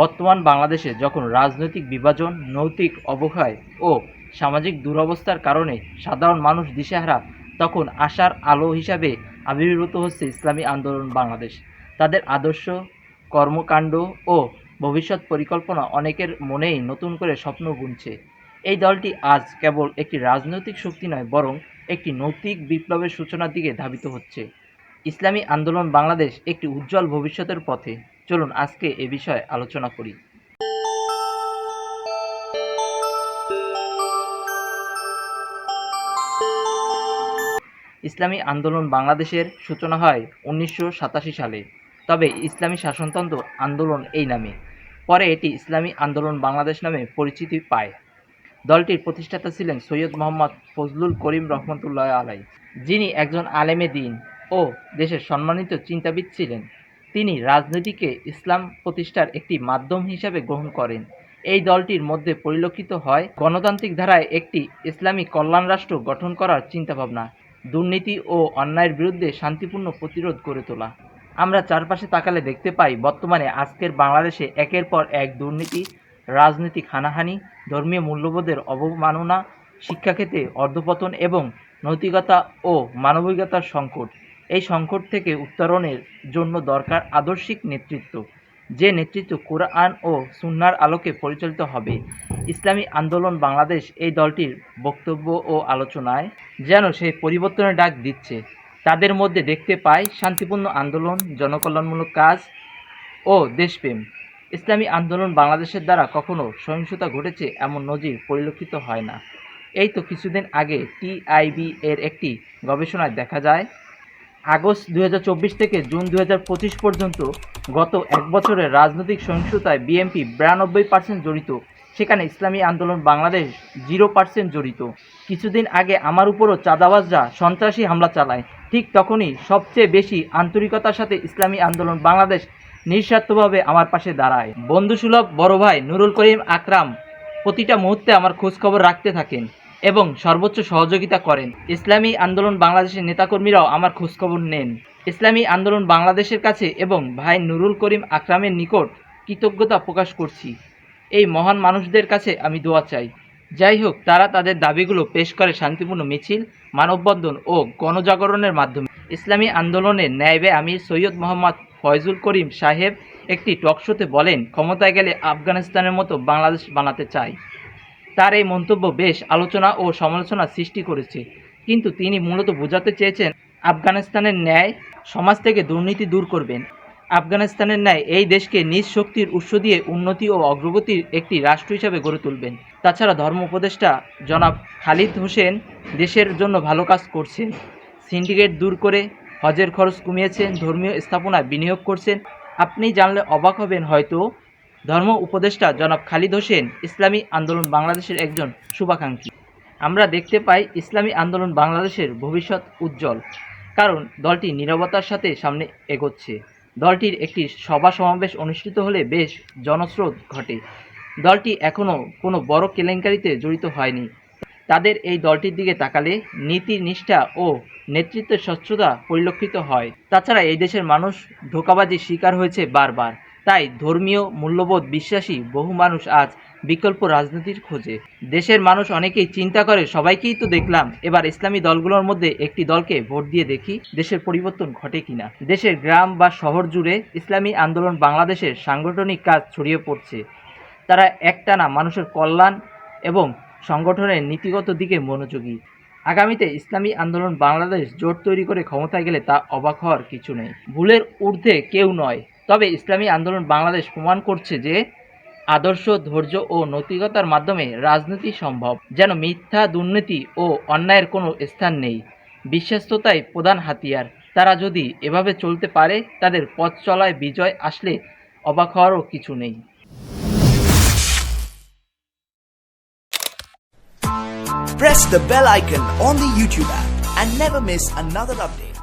বর্তমান বাংলাদেশে যখন রাজনৈতিক বিভাজন, নৈতিক অবক্ষয় ও সামাজিক দুরবস্থার কারণে সাধারণ মানুষ দিশেহারা, তখন আশার আলো হিসাবে আবির্ভূত হচ্ছে ইসলামী আন্দোলন বাংলাদেশ। তাদের আদর্শ, কর্মকাণ্ড ও ভবিষ্যৎ পরিকল্পনা অনেকের মনেই নতুন করে স্বপ্ন বুনছে এই দলটি আজ কেবল একটি রাজনৈতিক শক্তি নয়, বরং একটি নৈতিক বিপ্লবের সূচনার দিকে ধাবিত হচ্ছে। ইসলামী আন্দোলন বাংলাদেশ একটি উজ্জ্বল ভবিষ্যতের পথে। চলুন আজকে এ বিষয়ে আলোচনা করি। ইসলামী আন্দোলন বাংলাদেশের সূচনা হয় উনিশশো সাতাশি সালে। তবে ইসলামী শাসনতন্ত্র আন্দোলন এই নামে। পরে এটি ইসলামী আন্দোলন বাংলাদেশ নামে পরিচিতি পায়। দলটির প্রতিষ্ঠাতা ছিলেন সৈয়দ মোহাম্মদ ফজলুল করিম রহমতুল্লাহ আলাই, যিনি একজন আলেমে দিন ও দেশের সম্মানিত চিন্তাবিদ ছিলেন। তিনি রাজনীতিকে ইসলাম প্রতিষ্ঠার একটি মাধ্যম হিসাবে গ্রহণ করেন। এই দলটির মধ্যে পরিলক্ষিত হয় গণতান্ত্রিক ধারায় একটি ইসলামী কল্যাণ রাষ্ট্র গঠন করার চিন্তাভাবনা, দুর্নীতি ও অন্যায়ের বিরুদ্ধে শান্তিপূর্ণ প্রতিরোধ গড়ে তোলা। আমরা চারপাশে তাকালে দেখতে পাই, বর্তমানে আজকের বাংলাদেশে একের পর এক দুর্নীতি, রাজনৈতিক হানাহানি, ধর্মীয় মূল্যবোধের অবমাননা, শিক্ষাক্ষেত্রে অর্ধপতন এবং নৈতিকতা ও মানবিকতার সংকট। এই সংকট থেকে উত্তরণের জন্য দরকার আদর্শিক নেতৃত্ব, যে নেতৃত্ব কোরআন ও সুন্নার আলোকে পরিচালিত হবে। ইসলামী আন্দোলন বাংলাদেশ এই দলটির বক্তব্য ও আলোচনায় যেন সেই পরিবর্তনের ডাক দিচ্ছে, তাদের মধ্যে দেখতে পাই শান্তিপূর্ণ আন্দোলন, জনকল্যাণমূলক কাজ ও দেশপ্রেম। ইসলামী আন্দোলন বাংলাদেশের দ্বারা কখনো সহিংসতা ঘটেছে এমন নজির পরিলক্ষিত হয় না। এই তো কিছুদিন আগে টিআইবি এর একটি গবেষণায় দেখা যায় আগস্ট দু হাজার চব্বিশ থেকে জুন দু হাজার পঁচিশ পর্যন্ত গত এক বছরের রাজনৈতিক সহিংসতায় বিএনপি বিরানব্বই পার্সেন্ট জড়িত। সেখানে ইসলামী আন্দোলন বাংলাদেশ জিরো পার্সেন্ট জড়িত। কিছুদিন আগে আমার উপরও চাঁদাবাজরা সন্ত্রাসী হামলা চালায়। ঠিক তখনই সবচেয়ে বেশি আন্তরিকতার সাথে ইসলামী আন্দোলন বাংলাদেশ নিঃস্বার্থভাবে আমার পাশে দাঁড়ায়। বন্ধুসুলভ বড় ভাই নুরুল করিম আকরাম প্রতিটা মুহূর্তে আমার খোঁজখবর রাখতে থাকেন। এবং সর্বোচ্চ সহযোগিতা করেন। ইসলামী আন্দোলন বাংলাদেশের নেতাকর্মীরাও আমার খোঁজখবর নেন। ইসলামী আন্দোলন বাংলাদেশের কাছে এবং ভাই নুরুল করিম আকরামের নিকট কৃতজ্ঞতা প্রকাশ করছি। এই মহান মানুষদের কাছে আমি দোয়া চাই। যাই হোক, তারা তাদের দাবিগুলো পেশ করে শান্তিপূর্ণ মিছিল, মানববন্ধন ও গণজাগরণের মাধ্যমে। ইসলামী আন্দোলনের ন্যায়বে আমি সৈয়দ মোহাম্মদ ফয়জুল করিম সাহেব একটি টকশোতে বলেন, ক্ষমতায় গেলে আফগানিস্তানের মতো বাংলাদেশ বানাতে চায় তার এই মন্তব্য বেশ আলোচনা ও সমালোচনা সৃষ্টি করেছে। কিন্তু তিনি মূলত বোঝাতে চেয়েছেন, আফগানিস্তানের ন্যায় সমাজ থেকে দুর্নীতি দূর করবেন। আফগানিস্তানের ন্যায় এই দেশকে নিজ শক্তির উৎস দিয়ে উন্নতি ও অগ্রগতির একটি রাষ্ট্র হিসাবে গড়ে তুলবেন। তাছাড়া ধর্ম উপদেষ্টা জনাব খালিদ হোসেন দেশের জন্য ভালো কাজ করছেন। সিন্ডিকেট দূর করে হজের খরচ কমিয়েছেন, ধর্মীয় স্থাপনায় বিনিয়োগ করছেন। আপনি জানলে অবাক হবেন হয়তো ধর্ম উপদেষ্টা জনাব খালিদ হোসেন ইসলামী আন্দোলন বাংলাদেশের একজন শুভাকাঙ্ক্ষী। আমরা দেখতে পাই ইসলামী আন্দোলন বাংলাদেশের ভবিষ্যৎ উজ্জ্বল, কারণ দলটি নীরবতার সাথে সামনে এগোচ্ছে। দলটির একটি সভা সমাবেশ অনুষ্ঠিত হলে বেশ জনস্রোত ঘটে। দলটি এখনও কোনো বড় কেলেঙ্কারিতে জড়িত হয়নি। তাদের এই দলটির দিকে তাকালে নীতি, নিষ্ঠা ও নেতৃত্বের স্বচ্ছতা পরিলক্ষিত হয়। তাছাড়া এই দেশের মানুষ ধোকাবাজির শিকার হয়েছে বারবার। তাই ধর্মীয় মূল্যবোধ বিশ্বাসী বহু মানুষ আজ বিকল্প রাজনীতির খোঁজে। দেশের মানুষ অনেকেই চিন্তা করে, সবাইকেই তো দেখলাম, এবার ইসলামী দলগুলোর মধ্যে একটি দলকে ভোট দিয়ে দেখি দেশের পরিবর্তন ঘটে কিনা। দেশের গ্রাম বা শহর জুড়ে ইসলামী আন্দোলন বাংলাদেশের সাংগঠনিক কাজ ছড়িয়ে পড়ছে। তারা একটানা মানুষের কল্যাণ এবং সংগঠনের নীতিগত দিকে মনোযোগী। আগামীতে ইসলামী আন্দোলন বাংলাদেশ জোট তৈরি করে ক্ষমতায় গেলে তা অবাক হওয়ার কিছু নেই। ভুলের ঊর্ধ্বে কেউ নয়। তবে ইসলামী আন্দোলন বাংলাদেশ প্রমাণ করছে যে আদর্শ, ধৈর্য ও নৈতিকতার মাধ্যমে রাজনীতি সম্ভব, যেন মিথ্যা, দুর্নীতি ও অন্যায়ের কোনো স্থান নেই। বিশ্বাস্ততাই প্রধান হাতিয়ার। তারা যদি এভাবে চলতে পারে, তাদের পথ চলায় বিজয় আসলে অবাক হওয়ারও কিছু নেই। Press the bell icon on the YouTube app and never miss another update.